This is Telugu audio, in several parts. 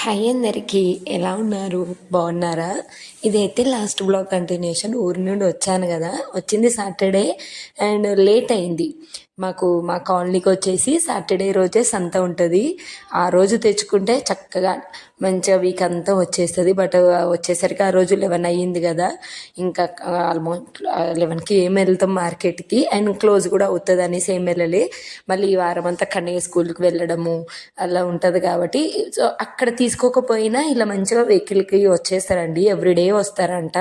హాయ్ అందరికీ ఎలా ఉన్నారు? బాగున్నారా? ఇదైతే లాస్ట్ బ్లాగ్ కంటిన్యూషన్ ఊరి నుండి వచ్చాను కదా. వచ్చింది సాటర్డే అండ్ లేట్ అయింది. మాకు మా కాలనీకి వచ్చేసి సాటర్డే రోజే సంత ఉంటుంది. ఆ రోజు తెచ్చుకుంటే చక్కగా మంచిగా వీక్ అంతా వచ్చేస్తుంది. బట్ వచ్చేసరికి ఆ రోజు లెవెన్ అయ్యింది కదా. ఇంకా ఆల్మోస్ట్ లెవెన్కి ఏం వెళ్తాం మార్కెట్కి అండ్ క్లోజ్ కూడా అవుతుంది అనేసి ఏం వెళ్ళలే. మళ్ళీ ఈ వారం అంతా కన్నయ్య స్కూల్కి వెళ్ళడము అలా ఉంటుంది కాబట్టి. సో అక్కడ తీసుకోకపోయినా ఇలా మంచిగా వెహికల్కి వచ్చేస్తారండి. ఎవ్రీడే వస్తారంట.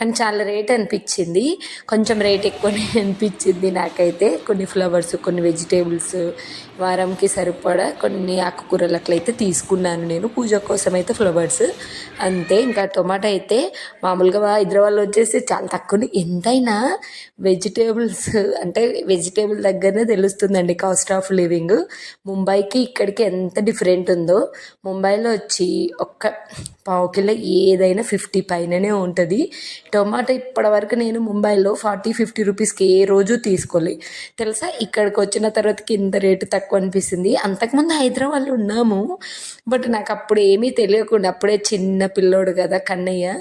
కానీ చాలా రేట్ అనిపించింది. కొంచెం రేట్ ఎక్కువనే అనిపించింది నాకైతే. కొన్ని ఫ్లవర్స్ కొన్ని వెజిటేబుల్స్ వారంకి సరిపడా కొన్ని ఆకుకూరలు అట్లయితే తీసుకున్నాను నేను. పూజ కోసం అయితే ఫ్లవర్స్. అంతే ఇంకా టొమాటో అయితే మామూలుగా హైదరాబాద్లో వచ్చేసి చాలా తక్కువ ఎంతైనా వెజిటేబుల్స్ అంటే వెజిటేబుల్ దగ్గరనే తెలుస్తుందండి కాస్ట్ ఆఫ్ లివింగ్. ముంబైకి ఇక్కడికి ఎంత డిఫరెంట్ ఉందో. ముంబైలో వచ్చి ఒక్క పావు కిలో ఏదైనా ఫిఫ్టీ పైననే ఉంటుంది. టొమాటో ఇప్పటివరకు నేను ముంబైలో ఫార్టీ ఫిఫ్టీ రూపీస్కి ఏ రోజు తీసుకోలే. తెలుసా? ఇక్కడికి వచ్చిన తర్వాతకి ఇంత రేటు తక్కువ అనిపిస్తుంది. అంతకుముందు హైదరాబాద్లో ఉన్నాము. బట్ నాకు అప్పుడు ఏమీ తెలియకుండా అప్పుడే చిన్న పిల్లోడు కదా కన్నయ్య.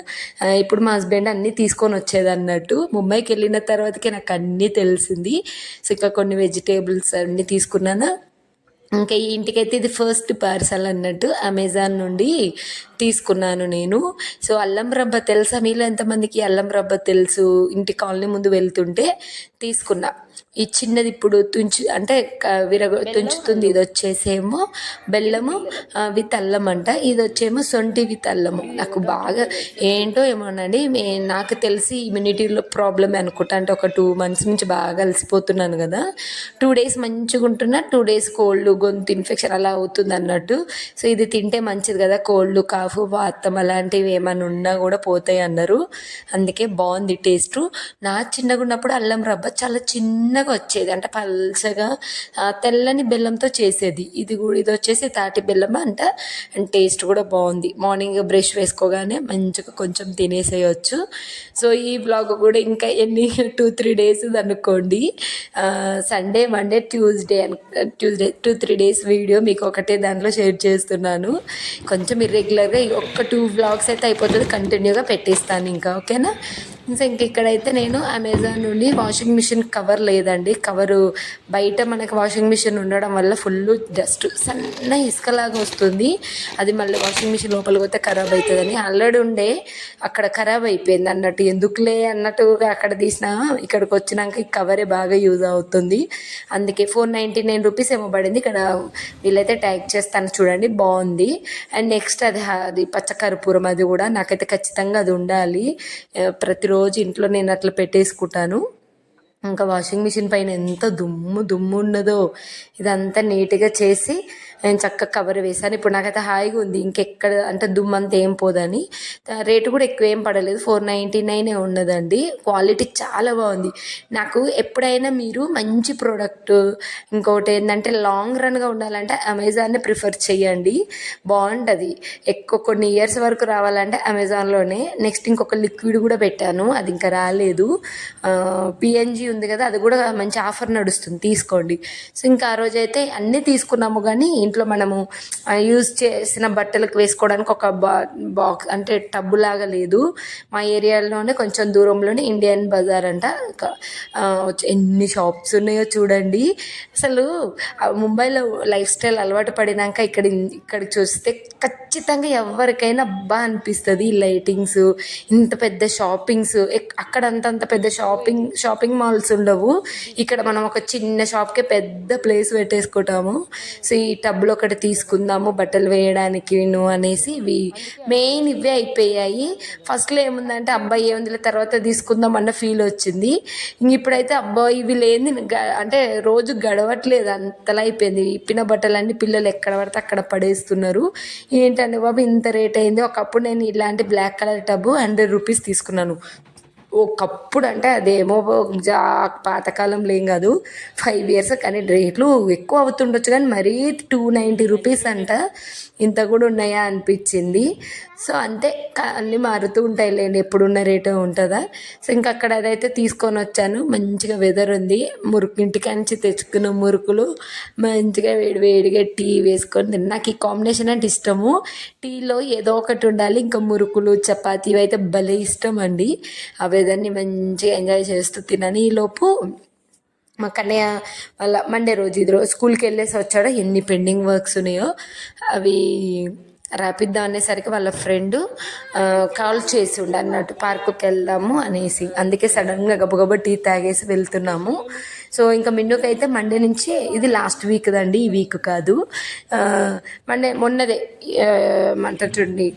ఇప్పుడు మా హస్బెండ్ అన్నీ తీసుకొని వచ్చేది అన్నట్టు. ముంబైకి వెళ్ళిన తర్వాతకి నాకు అన్నీ తెలిసింది. సో ఇంకా కొన్ని వెజిటేబుల్స్ అన్నీ తీసుకున్నాను. ఇంకా ఈ ఇంటికైతే ఇది ఫస్ట్ పార్సల్ అన్నట్టు అమెజాన్ నుండి తీసుకున్నాను నేను. సో అల్లం రబ్బ తెలుసా? మీలో ఎంతమందికి అల్లం రబ్బ తెలుసు? ఇంటి కాలనీ ముందు వెళ్తుంటే తీసుకున్నా. ఈ చిన్నది ఇప్పుడు తుంచి అంటే విరగ తుంచుతుంది ఇది వచ్చేసేమో బెల్లము విత్ అల్లం అంట ఇది వచ్చేమో సొంటి విత్ అల్లము నాకు బాగా ఏంటో ఏమోనండి నాకు తెలిసి ఇమ్యూనిటీలో ప్రాబ్లమ్ అనుకుంటా. అంటే ఒక టూ మంత్స్ నుంచి బాగా అలసిపోతున్నాను కదా. టూ డేస్ మంచిగా ఉంటున్నా టూ డేస్ కోల్డ్ గొంతు ఇన్ఫెక్షన్ అలా అవుతుంది అన్నట్టు. సో ఇది తింటే మంచిది కదా కోల్డ్ కాఫ్ వాతం అలాంటివి ఏమైనా ఉన్నా కూడా పోతాయి అన్నారు. అందుకే బాగుంది టేస్ట్. నా చిన్నగా ఉన్నప్పుడు అల్లం రవ్వ చాలా చిన్నగా వచ్చేది. అంటే పల్చగా తెల్లని బెల్లంతో చేసేది. ఇది కూడా ఇది వచ్చేసి తాటి బెల్లం అంట. అండ్ టేస్ట్ కూడా బాగుంది. మార్నింగ్ బ్రష్ వేసుకోగానే మంచిగా కొంచెం తినేసేయచ్చు. సో ఈ బ్లాగ్ కూడా ఇంకా ఎన్ని టూ త్రీ డేస్ అనుకోండి. Sunday Monday Tuesday Tuesday two three days video మీకు ఒకటే దాంట్లో షేర్ చేస్తున్నాను. కొంచెం ఇర్రెగ్యులర్గా ఒక్క టూ బ్లాగ్స్ అయితే అయిపోతుంది. కంటిన్యూగా పెట్టేస్తాను ఇంకా. ఓకేనా? ఇంక ఇక్కడైతే నేను అమెజాన్ నుండి వాషింగ్ మిషన్ కవర్ లేదండి. కవరు బయట మనకి వాషింగ్ మిషన్ ఉండడం వల్ల ఫుల్ డస్ట్ సన్న ఇసుకలాగా వస్తుంది. అది మళ్ళీ వాషింగ్ మిషన్ లోపలికి పోతే ఖరాబ్ అవుతుందని ఆల్రెడీ ఉండే. అక్కడ ఖరాబ్ అయిపోయింది అన్నట్టు. ఎందుకులే అన్నట్టుగా అక్కడ తీసినా ఇక్కడికి వచ్చినాక ఈ కవరే బాగా యూజ్ అవుతుంది. అందుకే ఫోర్ నైంటీ నైన్ రూపీస్ ఏమో పడింది. ఇక్కడ వీళ్ళైతే ట్యాగ్ చేస్తాను చూడండి. బాగుంది. అండ్ నెక్స్ట్ అది అది పచ్చకర్పూరం అది కూడా నాకైతే ఖచ్చితంగా అది ఉండాలి. ప్రతిరోజు రోజు ఇంట్లో నేను అట్లా పెట్టేసుకుంటాను. ఇంకా వాషింగ్ మిషన్ పైన ఎంత దుమ్ము దుమ్ము ఉన్నదో ఇదంతా నీట్గా చేసి నేను చక్కగా కవర్ వేశాను. ఇప్పుడు నాకైతే హాయిగా ఉంది. ఇంకెక్కడ అంటే దుమ్ము ఏం పోదని. రేటు కూడా ఎక్కువ ఏం పడలేదు. ఫోర్ నైంటీ నైనే ఉన్నదండి. క్వాలిటీ చాలా బాగుంది. నాకు ఎప్పుడైనా మీరు మంచి ప్రోడక్ట్ ఇంకోటి ఏంటంటే లాంగ్ రన్గా ఉండాలంటే అమెజాన్నే ప్రిఫర్ చేయండి. బాగుంటుంది. ఎక్కువ కొన్ని ఇయర్స్ వరకు రావాలంటే అమెజాన్లోనే నెక్స్ట్ ఇంకొక లిక్విడ్ కూడా పెట్టాను. అది ఇంకా రాలేదు. పిఎన్జి ఉంది కదా అది కూడా మంచి ఆఫర్ నడుస్తుంది. తీసుకోండి. సో ఇంకా ఆ రోజైతే అన్నీ తీసుకున్నాము కానీ ఇంట్లో మనము యూజ్ చేసిన బట్టలకు వేసుకోవడానికి ఒక బా బాక్స్ అంటే టబ్బు లాగా లేదు. మా ఏరియాలోనే కొంచెం దూరంలోనే ఇండియన్ బజార్ అంట. ఇంకా ఎన్ని షాప్స్ ఉన్నాయో చూడండి. అసలు ముంబైలో లైఫ్ స్టైల్ అలవాటు పడినాక ఇక్కడ ఇక్కడ చూస్తే ఖచ్చితంగా ఎవరికైనా అబ్బా అనిపిస్తుంది ఈ లైటింగ్స్ ఇంత పెద్ద షాపింగ్స్ అక్కడ అంత అంత పెద్ద షాపింగ్ షాపింగ్ మాల్స్ ఉండవు. ఇక్కడ మనం ఒక చిన్న షాప్కే పెద్ద ప్లేస్ పెట్టేసుకుంటాము. సో ఈ టబ్లో ఒకటి తీసుకుందాము బట్టలు వేయడానికి అనేసి ఇవి మెయిన్ ఇవే అయిపోయాయి. ఫస్ట్లో ఏముందంటే అబ్బాయి ఏముందిలే తర్వాత తీసుకుందాం అన్న ఫీల్ వచ్చింది. ఇంక ఇప్పుడైతే అబ్బాయి ఇవి లేని గ- అంటే రోజు గడవట్లేదు అంతలా అయిపోయింది. ఇప్పిన బట్టలన్నీ పిల్లలు ఎక్కడ పడితే అక్కడ పడేస్తున్నారు. ఏంటంటే బాబు ఇంత రేట్ అయింది? ఒకప్పుడు నేను ఇలాంటి black colour tub hundred rupees తీసుకున్నాను. ఒకప్పుడు అంటే అదేమో జా పాతకాలంలో ఏం కాదు. ఫైవ్ ఇయర్స్ కానీ రేట్లు ఎక్కువ అవుతుండొచ్చు కానీ మరీ టూ నైంటీ రూపీస్ అంట. ఇంత కూడా ఉన్నాయా అనిపించింది. సో అంతే అన్నీ మారుతూ ఉంటాయి లేండి ఎప్పుడున్న రేటు ఉంటుందా? సో ఇంకా అక్కడ అదైతే తీసుకొని వచ్చాను. మంచిగా వెదర్ ఉంది. మురుకు ఇంటికాంచి తెచ్చుకున్న మురుకులు మంచిగా వేడి వేడిగా టీ వేసుకొని నాకు ఈ కాంబినేషన్ అంటే ఇష్టము. టీలో ఏదో ఒకటి ఉండాలి. ఇంకా మురుకులు చపాతీ అయితే భలే ఇష్టం అండి. ఆ వెదర్ని మంచిగా ఎంజాయ్ చేస్తూ తినని ఈలోపు మా కన్నయ్య వాళ్ళ మండే రోజు ఇది రోజు స్కూల్కి వెళ్ళేసి వచ్చాడో. ఎన్ని పెండింగ్ వర్క్స్ ఉన్నాయో అవి రాపిద్దాం అనేసరికి వాళ్ళ ఫ్రెండ్ కాల్ చేసి ఉండే అన్నట్టు పార్కుకి వెళ్దాము అనేసి. అందుకే సడన్గా గబగబ టీ తాగేసి వెళ్తున్నాము. సో ఇంకా అయితే మండే నుంచి ఇది లాస్ట్ వీక్ దండి ఈ వీక్ కాదు. మండే మొన్నదే ఆ, చూడండి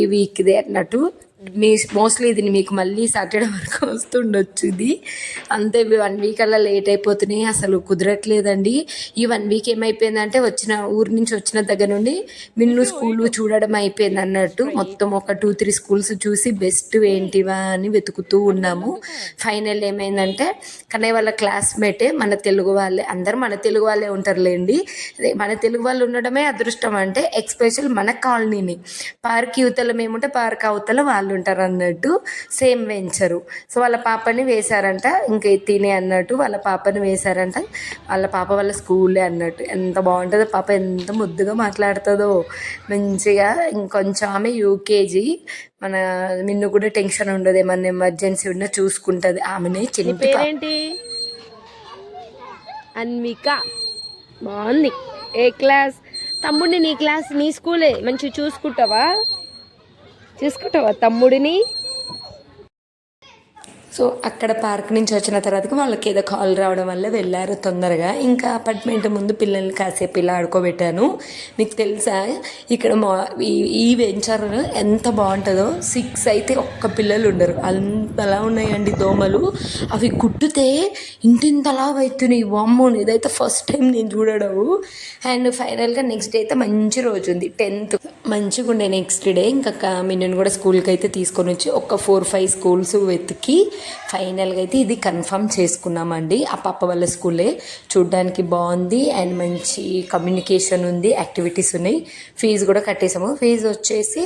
ఈ వీక్దే అన్నట్టు. మీ మోస్ట్లీ ఇది మీకు మళ్ళీ సాటర్డే వరకు వస్తుండొచ్చు ఇది. అంతే వన్ వీక్ అలా లేట్ అయిపోతున్నాయి అసలు కుదరట్లేదండి. ఈ వన్ వీక్ ఏమైపోయిందంటే వచ్చిన ఊరి నుంచి వచ్చిన దగ్గర నుండి మిన్ను స్కూల్ చూడడం అయిపోయింది అన్నట్టు మొత్తం ఒక టూ త్రీ స్కూల్స్ చూసి బెస్ట్ ఏంటివా అని వెతుకుతూ ఉన్నాము. ఫైనల్ ఏమైందంటే కన్నయ్య వాళ్ళ క్లాస్మేటే మన తెలుగు వాళ్ళే అందరూ మన తెలుగు వాళ్ళే ఉంటారులేండి. మన తెలుగు వాళ్ళు ఉండడమే అదృష్టం అంటే ఎక్స్పెషల్ మన కాలనీని. పార్క్ యువతల మేముంటే పార్క్ అవతల వాళ్ళు ఉంటారు అన్నట్టు సేమ్ వెంచరు సో వాళ్ళ పాపని వేశారంట ఇంకా తినే అన్నట్టు వాళ్ళ పాపని వేశారంట. వాళ్ళ పాప వాళ్ళ స్కూలే అన్నట్టు. ఎంత బాగుంటుందో పాప ఎంత ముద్దుగా మాట్లాడుతుందో. మంచిగా ఇంకొంచెం ఆమె యూకేజీ మన నిన్ను కూడా టెన్షన్ ఉండదు ఏమన్నా ఎమర్జెన్సీ ఉన్నా చూసుకుంటుంది ఆమెనే చిన్న పేరేంటి? అన్విక. బాగుంది. ఏ క్లాస్? తమ్ముడిని నీ క్లాస్ నీ స్కూలే. మంచిగా చూసుకుంటావా? చూసుకుంటావా? తమ్ముడిని సో అక్కడ పార్క్ నుంచి వచ్చిన తర్వాతకి వాళ్ళకి ఏదో కాల్ రావడం వల్ల వెళ్ళారు తొందరగా. ఇంకా అపార్ట్మెంట్ ముందు పిల్లల్ని కాసేపు ఇలా ఆడుకోబెట్టాను. మీకు తెలుసా? ఇక్కడ మా ఈ- ఈ వెంచర్ ఎంత బాగుంటుందో. సిక్స్ అయితే ఒక్క పిల్లలు ఉండరు. అంతలా ఉన్నాయండి దోమలు. అవి కుట్టితే ఇంటింతలా అవుతున్నాయి వామ్మో ఇదైతే ఫస్ట్ టైం నేను చూడడం అండ్ ఫైనల్గా నెక్స్ట్ డే అయితే మంచి రోజు ఉంది. టెన్త్ మంచిగా ఉండే నెక్స్ట్ డే ఇంకా మిన్నను కూడా స్కూల్కి అయితే తీసుకొని వచ్చి ఒక ఫోర్ ఫైవ్ స్కూల్స్ వెతికి ఫైనల్గా అయితే ఇది కన్ఫర్మ్ చేసుకున్నామండి. ఆ పాప వాళ్ళ స్కూలే. చూడ్డానికి బాగుంది అండ్ మంచి కమ్యూనికేషన్ ఉంది యాక్టివిటీస్ ఉన్నాయి. ఫీజు కూడా కట్టేసాము. ఫీజు వచ్చేసి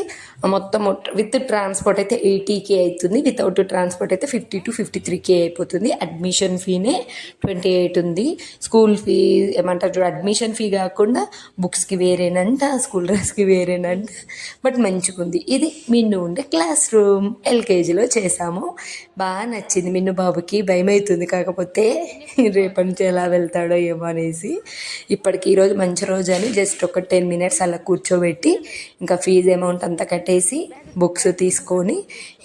మొత్తం విత్ ట్రాన్స్పోర్ట్ అయితే ఎయిటీకే అవుతుంది. వితౌట్ ట్రాన్స్పోర్ట్ అయితే fifty two fifty three K అయిపోతుంది. అడ్మిషన్ ఫీనే ట్వంటీ ఎయిట్ ఉంది. స్కూల్ ఫీ ఏమంటారు అడ్మిషన్ ఫీ కాకుండా బుక్స్కి వేరేనంట స్కూల్ డ్రెస్కి వేరేనంట. బట్ మంచిగా ఉంది ఇది మిన్ను ఉండే క్లాస్ రూమ్. ఎల్కేజీలో చేసాము. బాగా నచ్చింది. మిన్ను బాబుకి భయం అవుతుంది కాకపోతే రేపటి నుంచి ఎలా వెళ్తాడో ఏమో అనేసి ఇప్పటికి ఈరోజు మంచి రోజు అని జస్ట్ ఒక టెన్ మినిట్స్ అలా కూర్చోబెట్టి ఇంకా ఫీజు అమౌంట్ అంతా కట్టేసి బుక్స్ తీసుకొని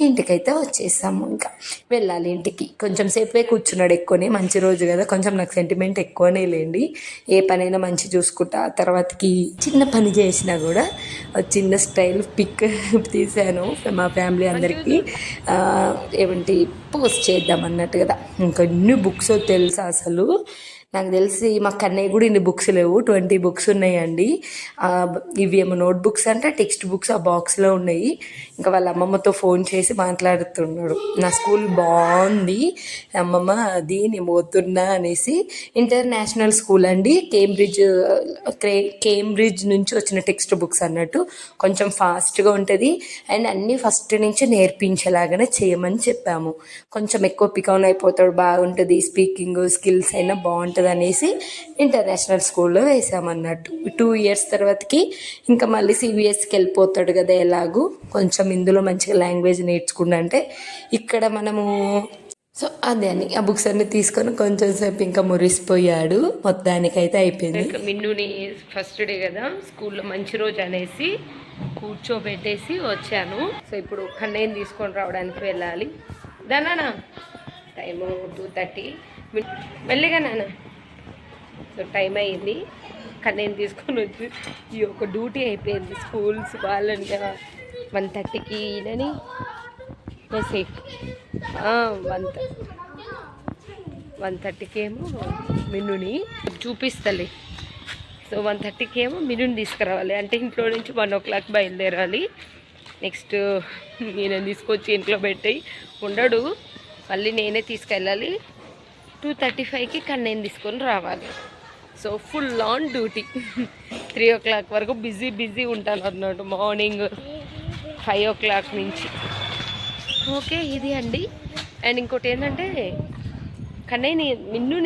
ఇంటికైతే వచ్చేసాము ఇంకా. వెళ్ళాలి ఇంటికి. కొంచెం సేపే కూర్చున్నాడు ఎక్కువనే. మంచి రోజు కదా. కొంచెం నాకు సెంటిమెంట్ ఎక్కువనే లేండి. ఏ పనైనా మంచి చూసుకుంటా. ఆ తర్వాతకి చిన్న పని చేసినా కూడా చిన్న స్టైల్ పిక్ తీసాను మా ఫ్యామిలీ అందరికీ. ఏమంటే ఏమంటి పోస్ట్ చేద్దాం అన్నట్టు కదా. ఇంకా ఎన్ని బుక్స్ తెలుసా అసలు? నాకు తెలిసి మా కన్నయ్య కూడా ఇన్ని బుక్స్ లేవు. ట్వంటీ బుక్స్ ఉన్నాయండి. ఇవి ఏమో నోట్ బుక్స్ అంటే టెక్స్ట్ బుక్స్ ఆ బాక్స్లో ఉన్నాయి. ఇంకా వాళ్ళ అమ్మమ్మతో ఫోన్ చేసి మాట్లాడుతున్నాడు. నా స్కూల్ బాగుంది. అమ్మమ్మ అది నేను పోతున్నా అనేసి ఇంటర్నేషనల్ స్కూల్ అండి. కేంబ్రిడ్జ్ క్రే- కేంబ్రిడ్జ్ నుంచి వచ్చిన టెక్స్ట్ బుక్స్ అన్నట్టు కొంచెం ఫాస్ట్గా ఉంటుంది. అండ్ అన్నీ ఫస్ట్ నుంచి నేర్పించేలాగానే చేయమని చెప్పాము. కొంచెం ఎక్కువ పికౌన్ అయిపోతాడు బాగుంటుంది. స్పీకింగ్ స్కిల్స్ అయినా బాగుంటుంది. అనేసి ఇంటర్నేషనల్ స్కూల్లో వేసామన్నట్టు. టూ ఇయర్స్ తర్వాతకి ఇంకా మళ్ళీ సిబిఎస్కి వెళ్ళిపోతాడు కదా ఎలాగూ. కొంచెం ఇందులో మంచిగా లాంగ్వేజ్ నేర్చుకుంటే ఇక్కడ మనము సో అదే అని ఆ బుక్స్ అన్ని తీసుకొని కొంచెం సేపు ఇంకా మురిసిపోయాడు. మొత్తానికైతే అయిపోయింది. మిన్నుని ఫస్ట్ డే కదా స్కూల్లో మంచి రోజు అనేసి కూర్చోబెట్టేసి వచ్చాను. సో ఇప్పుడు కన్నయ్యని తీసుకొని రావడానికి వెళ్ళాలి. దానా టైము టూ థర్టీ మెల్లిగా నాన్న. సో టైం అయ్యింది. నేను తీసుకొని వచ్చి ఈ యొక్క డ్యూటీ అయిపోయింది స్కూల్స్ వాళ్ళంటే. వన్ థర్టీకి ఈయనని సేఫ్ వన్ వన్ థర్టీకి ఏమో మిన్నుని చూపిస్తలే. సో వన్ థర్టీకి ఏమో మినుని తీసుకురావాలి. అంటే ఇంట్లో నుంచి వన్ ఓ క్లాక్ బయలుదేరాలి. నెక్స్ట్ నేను తీసుకొచ్చి ఇంట్లో పెట్టి ఉండడు. మళ్ళీ నేనే తీసుకెళ్ళాలి. టూ థర్టీ ఫైవ్కి కన్నయ్యని తీసుకొని రావాలి. So full on duty. Three o'clock వరకు బిజీ బిజీ ఉంటాను అన్నట్టు మార్నింగ్ ఫైవ్ ఓ క్లాక్ నుంచి. ఓకే ఇది అండి. అండ్ ఇంకోటి ఏంటంటే కన్నయ్యని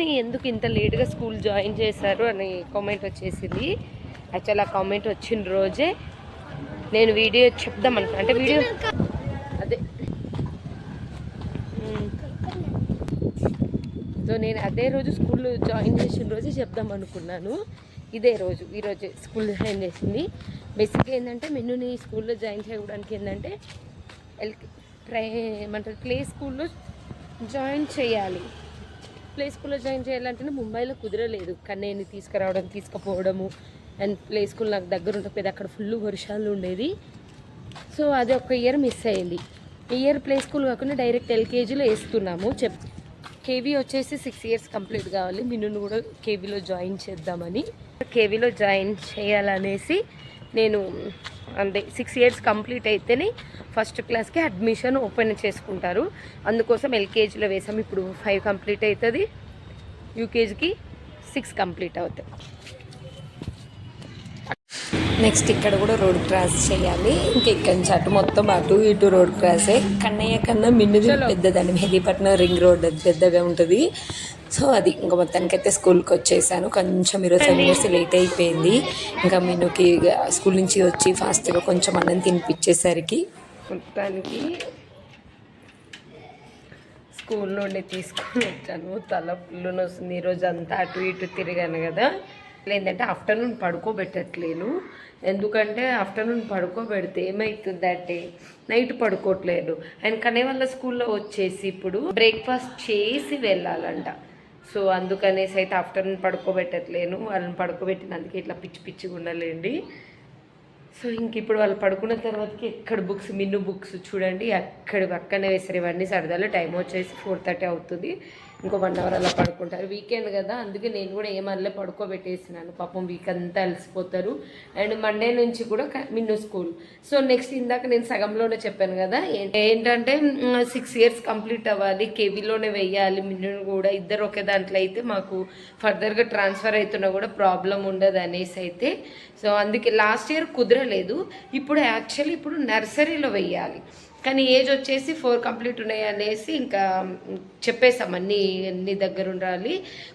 నీ ఎందుకు ఇంత లేట్గా స్కూల్ జాయిన్ చేశారు అని కామెంట్ వచ్చేసింది. యాక్చువల్ ఆ కామెంట్ వచ్చిన రోజే నేను వీడియో చెప్దాం అనుకున్నా. అంటే వీడియో అదే మ్మ్. సో నేను అదే రోజు స్కూల్ జాయిన్ చేసిన రోజే చెప్దాం అనుకున్నాను. ఇదే రోజు ఈరోజు స్కూల్ జాయిన్ చేసింది. బేసిక్గా ఏంటంటే మెన్నుని స్కూల్లో జాయిన్ చేయడానికి ఏంటంటే ఎల్ ట్రై ఏమంటారు ప్లే స్కూల్లో జాయిన్ చేయాలి. ప్లే స్కూల్లో జాయిన్ చేయాలంటే ముంబైలో కుదరలేదు. కన్నయ్యని తీసుకురావడం తీసుకుపోవడము అండ్ ప్లే స్కూల్ నాకు దగ్గర ఉండకపోయేది అక్కడ ఫుల్ వర్షాలు ఉండేది. సో అది ఒక ఇయర్ మిస్ అయింది. ఇయర్ ప్లే స్కూల్ కాకుండా డైరెక్ట్ ఎల్కేజీలో వేస్తున్నాము. చెప్ కేవీ వచ్చేసి సిక్స్ ఇయర్స్ కంప్లీట్ కావాలి. మిన్నును కూడా కేవీలో జాయిన్ చేద్దామని. కేవీలో జాయిన్ చేయాలనేసి నేను అంటే సిక్స్ ఇయర్స్ కంప్లీట్ అయితేనే ఫస్ట్ క్లాస్కి అడ్మిషన్ ఓపెన్ చేసుకుంటారు. అందుకోసం ఎల్కేజీలో వేసాం. ఇప్పుడు ఫైవ్ కంప్లీట్ అవుతుంది యూకేజీకి సిక్స్ కంప్లీట్ అవుతాయి. నెక్స్ట్ ఇక్కడ కూడా రోడ్ క్రాస్ చేయాలి. ఇంకా ఇక్కడి నుంచి అటు మొత్తం అటు ఇటు రోడ్ క్రాసే కన్నయ్య కన్నా మిన్నుది పెద్దదండి. మెహదీపట్నం రింగ్ రోడ్ అది పెద్దగా ఉంటుంది. సో అది ఇంకా మొత్తానికి అయితే స్కూల్కి వచ్చేసాను. కొంచెం ఈరోజు సెవెన్ ఇయర్స్ లేట్ అయిపోయింది. ఇంకా మిన్నుకి ఇక స్కూల్ నుంచి వచ్చి ఫాస్ట్గా కొంచెం అన్నం తినిపించేసరికి మొత్తానికి స్కూల్ నుండి తీసుకొని వచ్చాను. తల ఫుల్ వస్తుంది. ఈరోజు అంతా అటు ఇటు తిరిగాను కదా. ఏంటంటే ఆఫ్టర్నూన్ పడుకోబెట్టట్లేను. ఎందుకంటే ఆఫ్టర్నూన్ పడుకోబెడితే ఏమవుతుందంటే నైట్ పడుకోవట్లేదు. ఆయన కనే వాళ్ళ స్కూల్లో వచ్చేసి ఇప్పుడు బ్రేక్ఫాస్ట్ చేసి వెళ్ళాలంట. సో అందుకనేసి అయితే ఆఫ్టర్నూన్ పడుకోబెట్టట్లేను. వాళ్ళని పడుకోబెట్టినందుకు ఇట్లా పిచ్చి పిచ్చిగా ఉండలేండి. సో ఇంక ఇప్పుడు వాళ్ళు పడుకున్న తర్వాతకి ఎక్కడ బుక్స్ మిన్ను బుక్స్ చూడండి. అక్కడ పక్కనే వేస్తారు ఇవన్నీ సరదాలు టైం వచ్చేసి ఫోర్ థర్టీ అవుతుంది. ఇంకో వన్ అవర్ అలా పడుకుంటారు. వీకెండ్ కదా అందుకే నేను కూడా ఏమర్లే పడుకోబెట్టేసినాను. పాపం వీక్ అంతా అలసిపోతారు. అండ్ మండే నుంచి కూడా మిన్ను స్కూల్ సో నెక్స్ట్ ఇందాక నేను సగంలోనే చెప్పాను కదా ఏంటంటే సిక్స్ ఇయర్స్ కంప్లీట్ అవ్వాలి కేవీలోనే వెయ్యాలి మిన్నును కూడా ఇద్దరు ఒకే దాంట్లో అయితే మాకు ఫర్దర్గా ట్రాన్స్ఫర్ అవుతున్నా కూడా ప్రాబ్లం ఉండదు అనేసి అయితే. సో అందుకే లాస్ట్ ఇయర్ కుదరలేదు. ఇప్పుడు యాక్చువల్లీ ఇప్పుడు నర్సరీలో వెయ్యాలి కానీ ఏజ్ వచ్చేసి ఫోర్ కంప్లీట్ ఉన్నాయి అనేసి ఇంకా చెప్పేసాం అన్ని అన్ని దగ్గర ఉండాలి.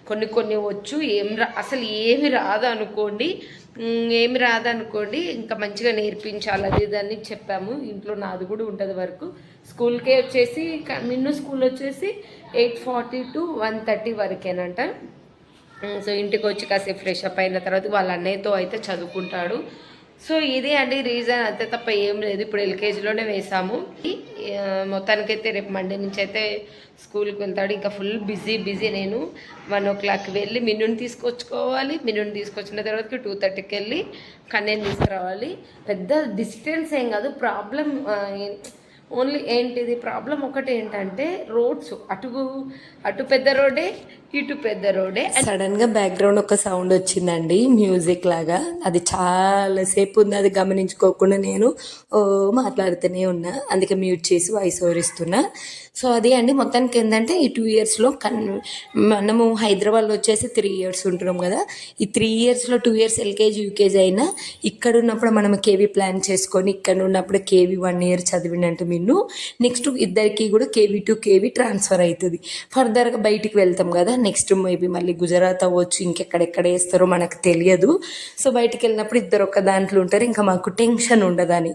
కొన్ని కొన్ని వచ్చు ఏం రా అసలు ఏమి రాదు అనుకోండి ఏమి రాదనుకోండి. ఇంకా మంచిగా నేర్పించాలి అది ఇది అని చెప్పాము. ఇంట్లో నాది కూడా ఉంటుంది వరకు. స్కూల్కే వచ్చేసి నిన్న స్కూల్ వచ్చేసి eight forty to one thirty వరకేనంట. So ఇంటికి వచ్చి కాసేపు ఫ్రెష్ అప్ అయిన తర్వాత వాళ్ళ అన్నయ్యతో అయితే చదువుకుంటాడు. సో ఇదే అండి రీజన్ అంతే తప్ప ఏం లేదు. ఇప్పుడు ఎల్కేజీలోనే వేసాము. మొత్తానికైతే రేపు మండే నుంచి అయితే స్కూల్కి వెళ్తాడు. ఇంకా ఫుల్ బిజీ బిజీ నేను. వన్ ఓ క్లాక్కి వెళ్ళి మిన్నుని తీసుకొచ్చుకోవాలి. మిన్నుని తీసుకొచ్చిన తర్వాత టూ థర్టీకి వెళ్ళి కన్నీని తీసుకురావాలి. పెద్ద డిస్టెన్స్ ఏం కాదు. ప్రాబ్లం ఓన్లీ ఏంటిది? ప్రాబ్లం ఒకటి ఏంటంటే రోడ్స్. అటు అటు పెద్ద రోడే ఇటు పెద్ద రోడే. సడన్గా బ్యాక్గ్రౌండ్ ఒక సౌండ్ వచ్చిందండి మ్యూజిక్ లాగా. అది చాలా సేపు ఉంది అది గమనించుకోకుండా నేను ఓ మాట్లాడుతూనే ఉన్నా. అందుకే మ్యూట్ చేసి వాయిస్ ఓవర్ ఇస్తున్నా. సో అదే అండి మొత్తానికి ఏంటంటే ఈ టూ ఇయర్స్లో కన్ మనము హైదరాబాద్లో వచ్చేసి త్రీ ఇయర్స్ ఉంటున్నాం కదా. ఈ త్రీ ఇయర్స్లో టూ ఇయర్స్ ఎల్కేజీ యూకేజీ అయినా ఇక్కడ ఉన్నప్పుడు మనం కేవీ ప్లాన్ చేసుకొని ఇక్కడ ఉన్నప్పుడు కేవీ వన్ ఇయర్ చదివినట్టు మిన్ను నెక్స్ట్ ఇద్దరికి కూడా కేవీ టు కేవీ ట్రాన్స్ఫర్ అవుతుంది ఫర్దర్గా బయటికి వెళ్తాం కదా నెక్స్ట్ మేబీ మళ్ళీ గుజరాత్ అవ్వచ్చు ఇంకెక్కడెక్కడ వేస్తారో మనకు తెలియదు. సో బయటికి వెళ్ళినప్పుడు ఇద్దరు ఒక దాంట్లో ఉంటారు ఇంకా మాకు టెన్షన్ ఉండదని.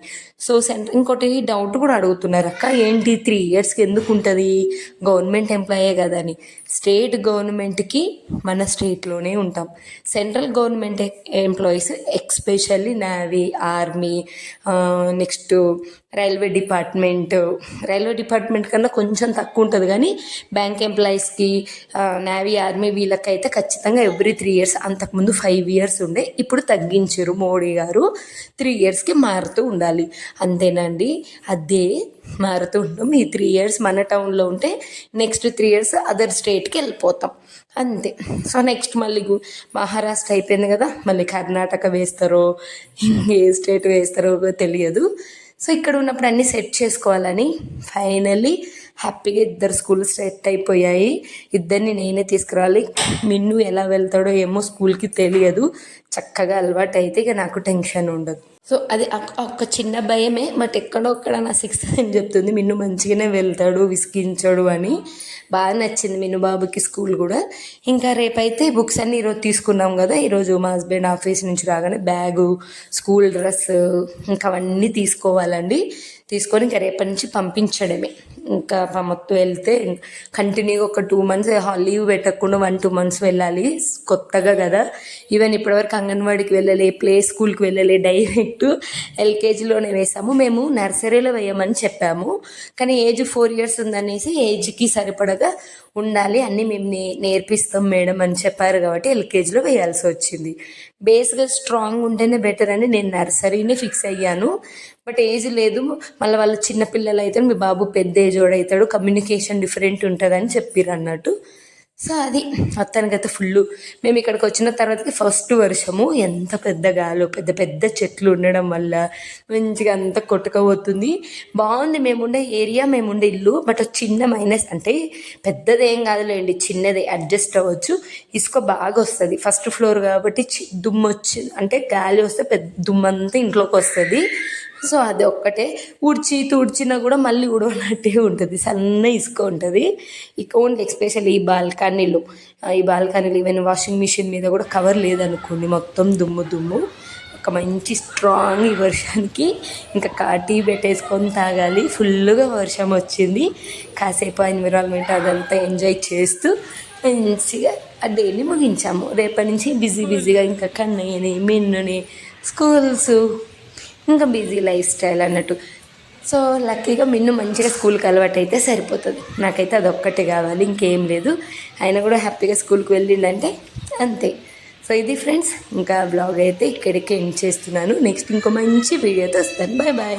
సో సెంటర్ ఇంకోటి డౌట్ కూడా అడుగుతున్నారు అక్క ఏంటి త్రీ ఇయర్స్కి ఎందుకు ఉంటుంది? గవర్నమెంట్ ఎంప్లాయే కదా అని. స్టేట్ గవర్నమెంట్కి మన స్టేట్లోనే ఉంటాం. Central government employees especially navy army next railway department railway department కన్నా కొంచెం తక్కువ ఉంటుంది. కానీ బ్యాంక్ ఎంప్లాయీస్కి నేవీ ఆర్మీ వీళ్ళకైతే ఖచ్చితంగా ఎవ్రీ త్రీ ఇయర్స్ అంతకుముందు ఫైవ్ ఇయర్స్ ఉండే. ఇప్పుడు తగ్గించారు మోడీ గారు. త్రీ ఇయర్స్కి మారుతూ ఉండాలి. అంతేనండి. అదే మారుతూ ఉంటాం ఈ త్రీ ఇయర్స్ మన టౌన్లో ఉంటే నెక్స్ట్ త్రీ ఇయర్స్ అదర్ స్టేట్కి వెళ్ళిపోతాం. అంతే. సో నెక్స్ట్ మళ్ళీ మహారాష్ట్ర అయిపోయింది కదా. మళ్ళీ కర్ణాటక వేస్తారో ఏ స్టేట్ వేస్తారో తెలియదు. సో ఇక్కడ ఉన్నప్పుడు అన్నీ సెట్ చేసుకోవాలని ఫైనల్లీ హ్యాపీగా ఇద్దరు స్కూల్ సెట్ అయిపోయాయి. ఇద్దరిని నేనే తీసుకురావాలి మిన్ను ఎలా వెళ్తాడో ఏమో స్కూల్కి తెలియదు. చక్కగా అలవాటు అయితే ఇక నాకు టెన్షన్ ఉండదు. సో అది ఒక్క- చిన్న భయమే బట్ ఎక్కడోక్కడ నా సిక్స్త్ అని చెప్తుంది. మిన్ను మంచిగానే వెళ్తాడు విసిగించాడు అని. బాగా నచ్చింది మిన్ను బాబుకి స్కూల్ కూడా. ఇంకా రేపైతే బుక్స్ అన్ని ఈరోజు తీసుకున్నాం కదా. ఈరోజు మా హస్బెండ్ ఆఫీస్ నుంచి రాగానే బ్యాగు స్కూల్ డ్రెస్ ఇంకా అవన్నీ తీసుకోవాలండి. తీసుకొని ఇంకా రేపటి నుంచి పంపించడమే. ఇంకా మొత్తం వెళ్తే కంటిన్యూగా ఒక టూ మంత్స్ లీవ్ పెట్టకుండా వన్ టూ మంత్స్ వెళ్ళాలి. కొత్తగా కదా. ఈవెన్ ఇప్పటివరకు అంగన్వాడికి వెళ్ళలే ప్లే స్కూల్కి వెళ్ళలే డైరెక్ట్ ఎల్కేజీలోనే వేసాము. మేము నర్సరీలో వేయమని చెప్పాము. కానీ ఏజ్ ఫోర్ ఇయర్స్ ఉందనేసి ఏజ్కి సరిపడగా ఉండాలి అన్నీ మేము నే నేర్పిస్తాం మేడం అని చెప్పారు కాబట్టి ఎల్కేజీలో వేయాల్సి వచ్చింది. బేస్గా స్ట్రాంగ్ ఉంటేనే బెటర్ అని నేను నర్సరీని ఫిక్స్ అయ్యాను. బట్ ఏజ్ లేదు. మళ్ళీ వాళ్ళు చిన్న పిల్లలు అయితే మీ బాబు పెద్ద ఏజ్ అవుతాడు. కమ్యూనికేషన్ డిఫరెంట్ ఉంటుందని చెప్పిర్రు అన్నట్టు. సో అది మొత్తానికైతే ఫుల్ మేము ఇక్కడికి వచ్చిన తర్వాతకి ఫస్ట్ వర్షము. ఎంత పెద్ద గాలో పెద్ద పెద్ద చెట్లు ఉండడం వల్ల మంచిగా అంతా కొట్టుకపోతుంది. బాగుంది మేముండే ఏరియా మేముండే ఇల్లు. బట్ చిన్న మైనస్ అంటే పెద్దది ఏం కాదులేండి చిన్నది. అడ్జస్ట్ అవ్వచ్చు. ఇసుక బాగా వస్తుంది. ఫస్ట్ ఫ్లోర్ కాబట్టి చి- దుమ్ము వచ్చి అంటే గాలి వస్తే పెద్ద దుమ్మంతా ఇంట్లోకి వస్తుంది. సో అది ఒక్కటే. ఉడిచి తుడిచినా కూడా మళ్ళీ ఉడవనట్టే ఉంటుంది. సన్న ఇసుక ఉంటుంది. ఇక ఓన్లీ ఎస్పెషల్లీ ఈ బాల్కనీలు. ఈ బాల్కనీలు ఈవెన్ వాషింగ్ మిషన్ మీద కూడా కవర్ లేదనుకోండి మొత్తం దుమ్ము దుమ్ము. ఒక మంచి స్ట్రాంగ్ ఈ వర్షానికి. ఇంకా కాటీ పెట్టేసుకొని తాగాలి. ఫుల్గా వర్షం వచ్చింది. కాసేపు ఎన్విరాన్మెంట్ అదంతా ఎంజాయ్ చేస్తూ మంచిగా ఆ డైలీ ముగించాము. రేపటి నుంచి బిజీ బిజీగా ఇంకా కన్నయ్యని మిన్నుని స్కూల్స్ ఇంకా బిజీ లైఫ్ స్టైల్ అన్నట్టు. సో లక్కీగా మిన్ను మంచిగా స్కూల్కి అలవాటు అయితే సరిపోతుంది. నాకైతే అదొక్కటే కావాలి ఇంకేం లేదు. ఆయన కూడా హ్యాపీగా స్కూల్కి వెళ్ళిండంటే అంతే. సో ఇది ఫ్రెండ్స్ ఇంకా బ్లాగ్ అయితే ఇక్కడికి ఎండ్ చేస్తున్నాను. నెక్స్ట్ ఇంకో మంచి వీడియోతో వస్తాను. Bye bye.